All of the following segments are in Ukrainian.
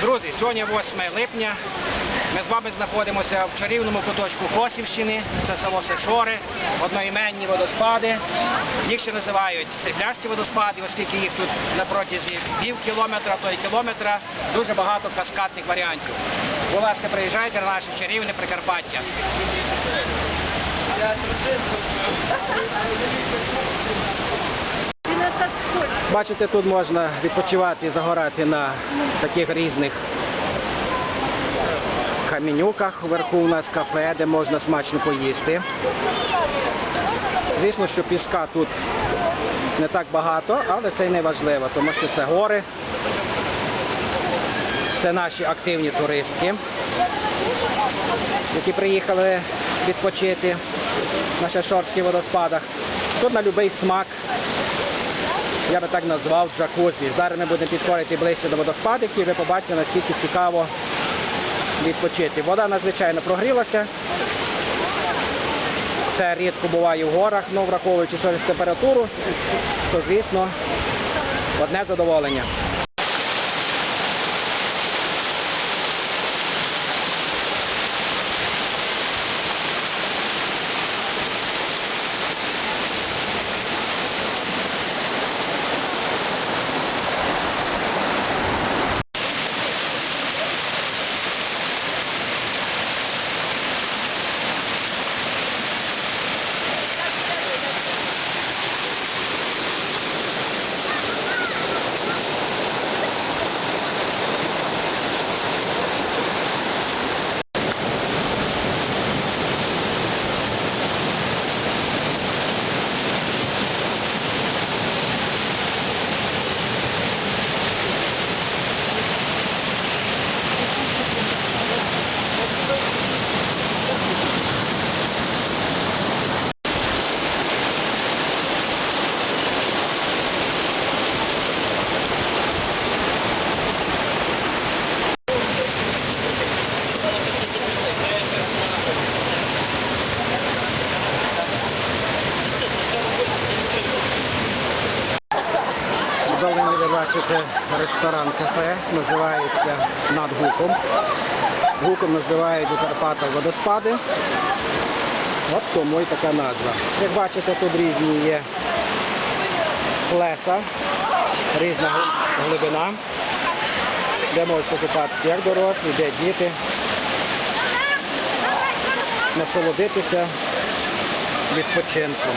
Друзі, сьогодні 8 липня. Ми з вами знаходимося в чарівному куточку Косівщини. Це село Сешори, одноіменні водоспади. Їх ще називають стріблясті водоспади, оскільки їх тут на протязі пів кілометра, то й кілометра дуже багато каскадних варіантів. Будь ласка, приїжджайте на наше чарівне Прикарпаття. Бачите, тут можна відпочивати і загорати на таких різних камінюках. Вверху у нас кафе, де можна смачно поїсти. Звісно, що піска тут не так багато, але це й не важливо, тому що це гори. Це наші активні туристи, які приїхали відпочити на Шашорських водоспадах. Тут на будь-який смак я би так назвав джакузі. Зараз ми будемо підходити ближче до водоспадиків і ви побачите, наскільки цікаво відпочити. Вода надзвичайно прогрілася. Це рідко буває в горах, ну враховуючи температуру, то звісно одне задоволення. Бачите ресторан кафе, називається над гуком. Гуком називають у Карпатах водоспади. От тому і така назва. Як бачите, тут різні є плеса, різна глибина, де можуть покупатися як дорослі, де діти, насолодитися відпочинком.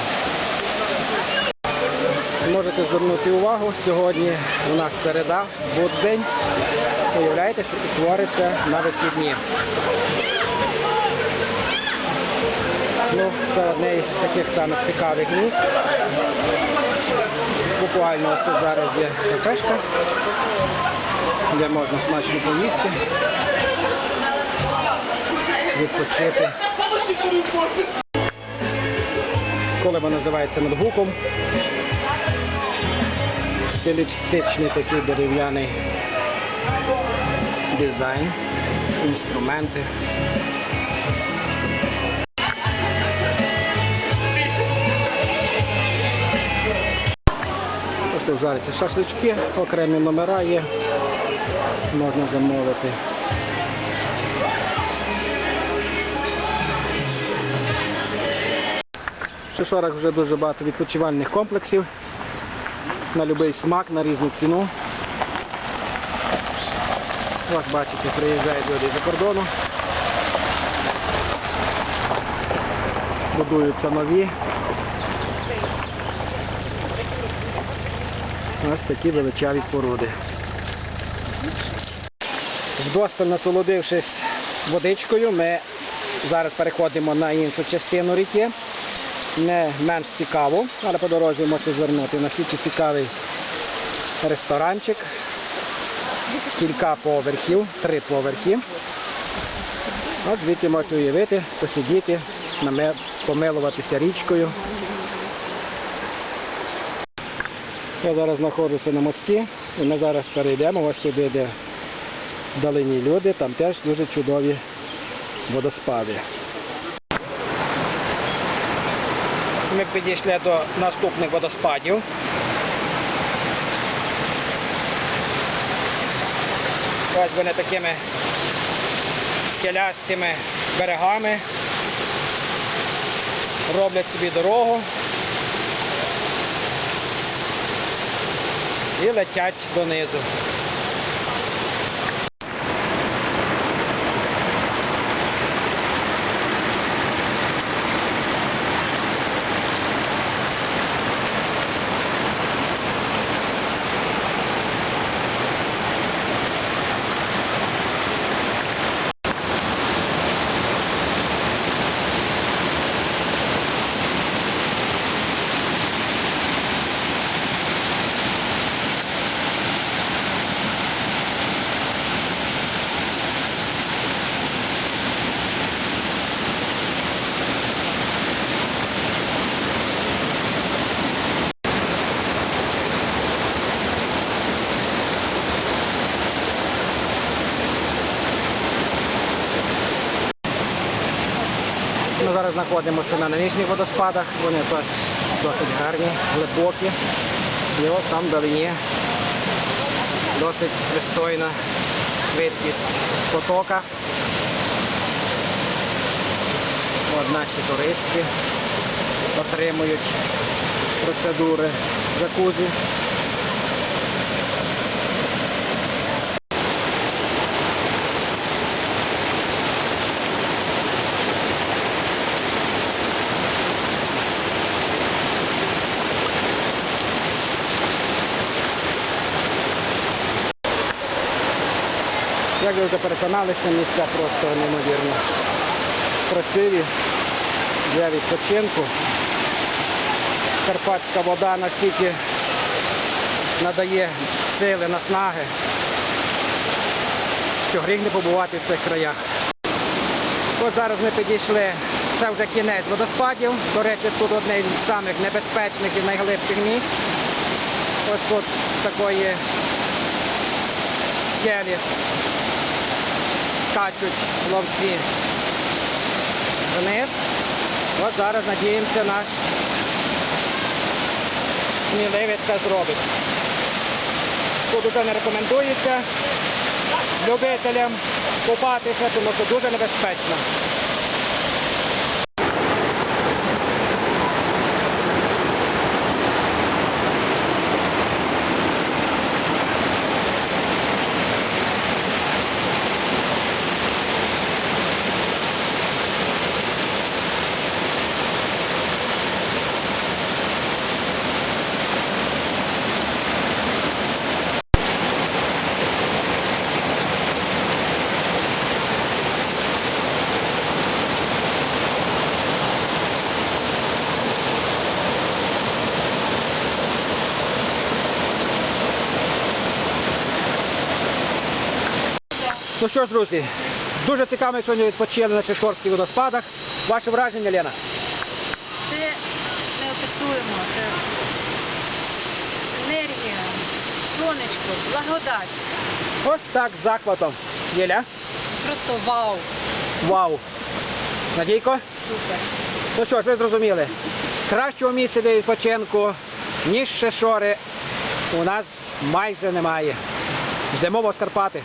Можете звернути увагу, сьогодні у нас середа, буддень. Уявляєте, що твориться на вихідні. Ну, це одне із таких самих цікавих місць. Буквально ось тут зараз є кафешка, де можна смачно поїсти, відпочити. Колеба називається над гуком. Стилістичний такий дерев'яний дизайн, інструменти. Ось жаряться шашлички, окремі номера є, можна замовити. Шишорах вже дуже багато відпочивальних комплексів на будь-який смак, на різну ціну. Ось бачите, приїжджають люди за кордону. Будуються нові. Ось такі величаві споруди. Вдосталь насолодившись водичкою, ми зараз переходимо на іншу частину ріки. Не менш цікаво, але по дорозі можете звернути на світі цікавий ресторанчик. Кілька поверхів, три поверхи. От звідти можете уявити, посидіти, помилуватися річкою. Я зараз знаходжуся на мості і ми зараз перейдемо ось туди, де вдалині люди, там теж дуже чудові водоспади. Ми підійшли до наступних водоспадів. Ось вони такими скелястими берегами роблять собі дорогу і летять донизу. Зараз знаходимося на нижніх водоспадах, вони теж досить гарні, глибокі. І ось там вдалині досить пристойна швидкість потока. От наші туристи отримують процедури джакузі. Як ви вже переконалися, місця просто неймовірно красиві для відпочинку. Карпатська вода настільки надає сили, наснаги, що гріх не побувати в цих краях. Ось зараз ми підійшли, це вже кінець водоспадів. До речі, тут одне з самих небезпечних і найглибших місць. Ось тут такої скелі скачуть ловці вниз. От зараз надіємося наш сміливець це зробить. Тут уже не рекомендується любителям купатися, тому що дуже небезпечно. Ну що ж, друзі, дуже цікаво сьогодні відпочили на Чешорських водоспадах. Ваше враження, Лена? Це не описуємо. Це енергія, сонечко, благодать. Ось так з захватом. Єля? Просто вау. Вау. Надійко? Супер. Ну що ж, ви зрозуміли. Кращого місця для відпочинку, ніж Шешори, у нас майже немає. Ждемо вас Карпати.